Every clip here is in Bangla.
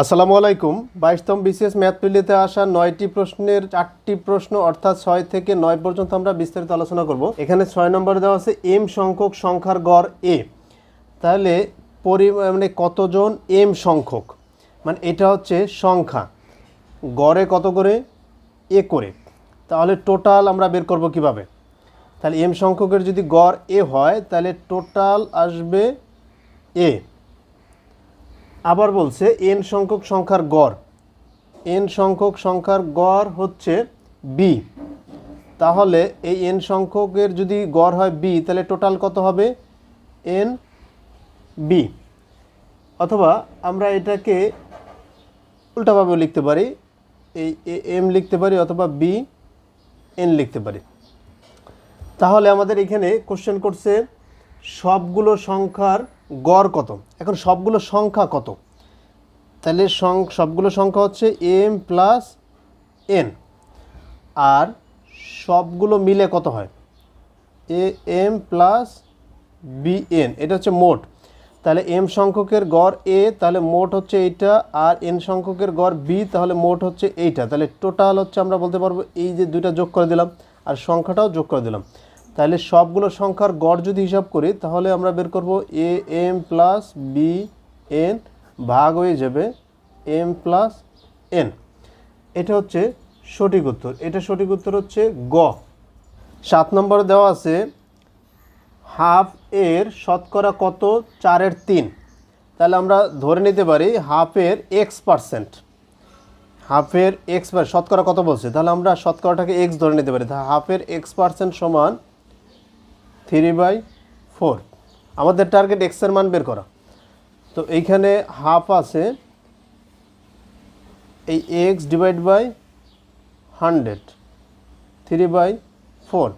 আসসালামু আলাইকুম। বাইশতম বিসিএস ম্যাথ পিলিতে আসা নয়টি প্রশ্নের চারটি প্রশ্ন, অর্থাৎ ছয় থেকে নয় পর্যন্ত আমরা বিস্তারিত আলোচনা করব। এখানে ছয় নম্বরে দেওয়া আছে এম সংখ্যক সংখ্যার গড় এ। তাহলে পরি মানে কতজন এম সংখ্যক? মানে এটা হচ্ছে সংখ্যা। গড়ে কত করে? এ করে। তাহলে টোটাল আমরা বের করব কীভাবে? তাহলে এম সংখ্যকের যদি গড় এ হয়, তাহলে টোটাল আসবে এ। আবার বলছে এন সংখ্যক সংখ্যার গড়। এন সংখ্যক সংখ্যার গড় হচ্ছে বি তাহলে এই এন সংখ্যকের যদি গড় হয় বি তাহলে টোটাল কত হবে? এন বি অথবা আমরা এটাকে উল্টাভাবেও লিখতে পারি। এই এম লিখতে পারি অথবা বি এন লিখতে পারি। তাহলে আমাদের এখানে কোশ্চেন করছে, সবগুলো সংখ্যার গড় কত? এখন সবগুলো সংখ্যা কত? তাহলে সবগুলো সংখ্যা হচ্ছে এম প্লাস এন আর সবগুলো মিলে কত হয়? A M plus B N এটা হচ্ছে মোট। তাহলে এম সংখ্যকের গড় এ তাহলে মোট হচ্ছে এইটা। আর এন সংখ্যকের গড় বি তাহলে মোট হচ্ছে এইটা। তাহলে টোটাল হচ্ছে আমরা বলতে পারব এই যে দুইটা যোগ করে দিলাম। আর সংখ্যাটাও যোগ করে দিলাম। তাহলে সবগুলো সংখ্যার গড় যদি হিসাব করি, তাহলে আমরা বের করব A M plus B N ভাগ হয়ে যাবে এম প্লাস এন এটা হচ্ছে সঠিক উত্তর। এটা সঠিক উত্তর হচ্ছে গ। সাত নম্বরে দেওয়া আছে, হাফ এর শতকরা কত? চারের তিন। তাহলে আমরা ধরে নিতে পারি হাফের এক্স পার্সেন্ট হাফের এক্স শতকরা কত বলছে? তাহলে আমরা শতকরাটাকে এক্স ধরে নিতে পারি। তাহলে হাফের এক্স পার্সেন্ট সমান থ্রি বাই ফোর। আমাদের টার্গেট এক্সের মান বের করা। তো এইখানে হাফ আছে। এই x divide by hundred three by four.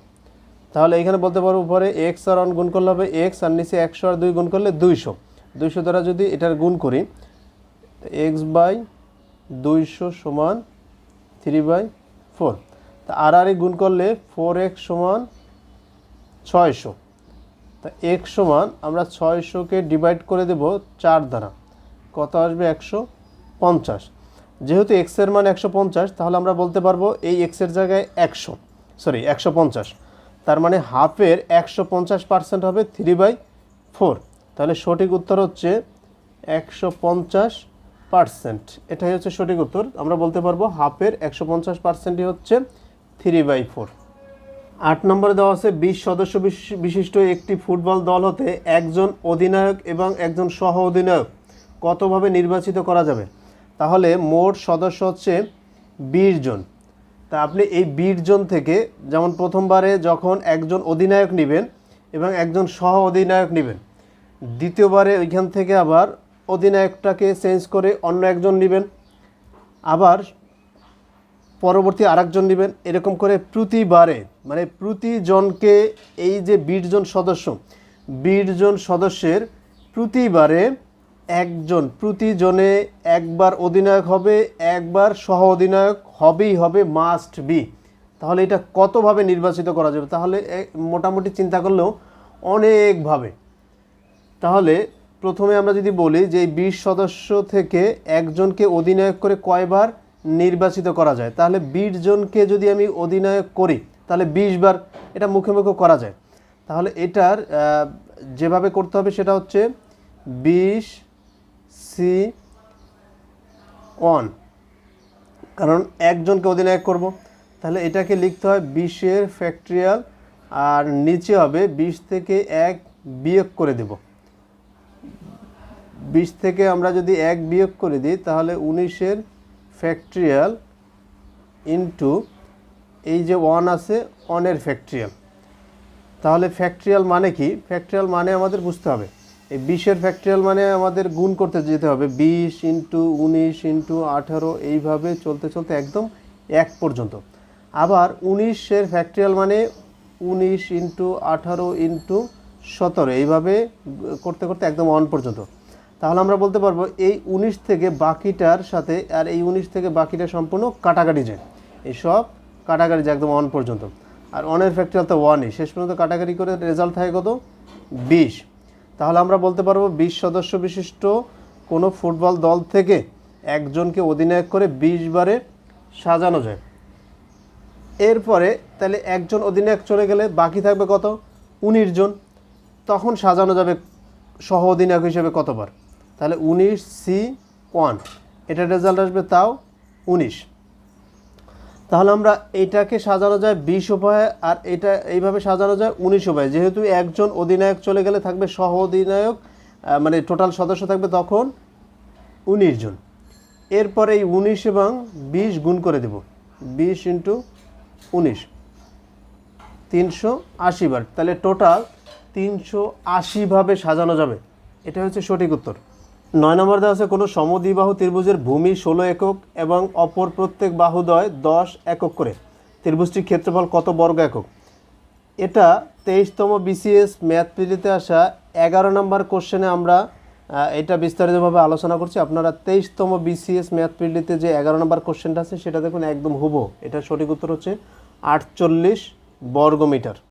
তাহলে এখানে বলতে পারব উপরে এক্স আর অন গুণ করলে হবে এক্স আর নিচে একশো আর দুই গুণ করলে দুইশো। দুইশো দ্বারা যদি এটার গুণ করি এক্স বাই দুইশো সমান থ্রি বাই ফোর। তা আর আর গুণ করলে ফোর এক্স সমান ছয়শো। তা এক্স সমান আমরা ছয়শোকে ডিভাইড করে দেব চার দ্বারা। কত আসবে একশো পঞ্চাশ? যেহেতু এক্সের মান একশো পঞ্চাশ, তাহলে আমরা বলতে পারব এই এক্সের জায়গায় একশো সরি একশো পঞ্চাশ। তার মানে হাফের একশো পঞ্চাশ পার্সেন্ট হবে থ্রি বাই ফোর তাহলে সঠিক উত্তর হচ্ছে একশো পঞ্চাশ পার্সেন্ট এটাই হচ্ছে সঠিক উত্তর। আমরা বলতে পারব হাফের একশো পঞ্চাশ পার্সেন্টই হচ্ছে থ্রি বাই ফোর আট নম্বরে দেওয়া আছে, বিশ সদস্য বিশি- বিশিষ্ট একটি ফুটবল দল হতে একজন অধিনায়ক এবং একজন সহ অধিনায়ক কতভাবে নির্বাচিত করা যাবে? তাহলে মোট সদস্য হচ্ছে বিশ জন। তা আপনি এই বিশ জন থেকে যেমন প্রথমবারে যখন একজন অধিনায়ক নেবেন এবং একজন সহ অধিনায়ক নেবেন, দ্বিতীয়বারে ওইখান থেকে আবার অধিনায়কটাকে চেঞ্জ করে অন্য একজন নেবেন। আবার পরবর্তী আরেকজন নেবেন। এরকম করে প্রতিবারে মানে প্রতিজনকে এই যে বিশ জন সদস্য বিশ জন সদস্যের প্রতিবারে একজন, প্রতিজনে একবার অধিনায়ক হবে, একবার সহ অধিনায়ক হবেই হবে মাস্ট বি তাহলে এটা কতভাবে নির্বাচিত করা যাবে? তাহলে মোটামুটি চিন্তা করলেও অনেকভাবে। তাহলে প্রথমে আমরা যদি বলি যে এই বিশ সদস্য থেকে একজনকে অধিনায়ক করে কয়বার নির্বাচিত করা যায়। তাহলে বিশ জনকে যদি আমি অধিনায়ক করি, তাহলে বিশ বার এটা মুখে মুখে করা যায়। তাহলে এটার যেভাবে করতে হবে সেটা হচ্ছে বিশ সি ওয়ান। কারণ একজনকে অধিনায়ক করব। তাহলে এটাকে লিখতে হয় বিশের ফ্যাক্টরিয়াল আর নিচে হবে বিশ থেকে এক বিয়োগ করে দেব। বিশ থেকে আমরা যদি এক বিয়োগ করে দিই, তাহলে উনিশের ফ্যাক্টরিয়াল ইন্টু এই যে ওয়ান আছে ওয়ানের ফ্যাক্টরিয়াল তাহলে ফ্যাক্টরিয়াল মানে কি? ফ্যাক্টরিয়াল মানে আমাদের বুঝতে হবে। এই বিশের ফ্যাক্টরিয়াল মানে আমাদের গুণ করতে যেতে হবে। বিশ ইন্টু উনিশ ইন্টু আঠারো, এইভাবে চলতে চলতে একদম এক পর্যন্ত। আবার উনিশের ফ্যাক্টরিয়াল মানে উনিশ ইন্টু আঠারো ইন্টু সতেরো, এইভাবে করতে করতে একদম অন পর্যন্ত। তাহলে আমরা বলতে পারব এই উনিশ থেকে বাকিটার সাথে আর এই উনিশ থেকে বাকিটা সম্পূর্ণ কাটাকাটি যায় এই সব কাটাকাটি যায় একদম অন পর্যন্ত। আর অনের ফ্যাক্টরিয়াল তো ওয়ানই শেষ পর্যন্ত কাটাকাটি করে রেজাল্ট থাকে কত? বিশ। তাহলে আমরা বলতে পারব বিশ সদস্য বিশিষ্ট কোনো ফুটবল দল থেকে একজনকে অধিনায়ক করে বিশ বারে সাজানো যায়। এরপরে তাহলে একজন অধিনায়ক চলে গেলে বাকি থাকবে কত? উনিশ জন। তখন সাজানো যাবে সহ অধিনায়ক হিসেবে কতবার? তাহলে উনিশ সি ওয়ান। এটার রেজাল্ট আসবে তাও উনিশ। তাহলে আমরা এটাকে সাজানো যায় বিশ উপায়ে আর এটা এইভাবে সাজানো যায় উনিশ উপায়ে। যেহেতু একজন অধিনায়ক চলে গেলে থাকবে সহ অধিনায়ক মানে টোটাল সদস্য থাকবে তখন উনিশ জন। এরপরে এই উনিশ এবং বিশ গুণ করে দেব। বিশ ইন্টু উনিশ। তিনশো আশি বার। তাহলে টোটাল তিনশো আশিভাবে সাজানো যাবে। এটা হচ্ছে সঠিক উত্তর। নয় নম্বর দেওয়া আছে, কোনো সমদ্বিবাহু ত্রিভুজের ভূমি ষোলো একক এবং অপর প্রত্যেক বাহুদয় দশ একক করে। ত্রিভুজটির ক্ষেত্রফল কত বর্গ একক? এটা তেইশতম বিসিএস ম্যাথ পিডিতে আসা এগারো নম্বর কোশ্চেনে আমরা এটা বিস্তারিতভাবে আলোচনা করছি। আপনারা তেইশতম বিসিএস ম্যাথ পিডিতে যে এগারো নম্বর কোশ্চেনটা আছে, সেটা দেখুন একদম হুবো এটা সঠিক উত্তর হচ্ছে আটচল্লিশ বর্গ মিটার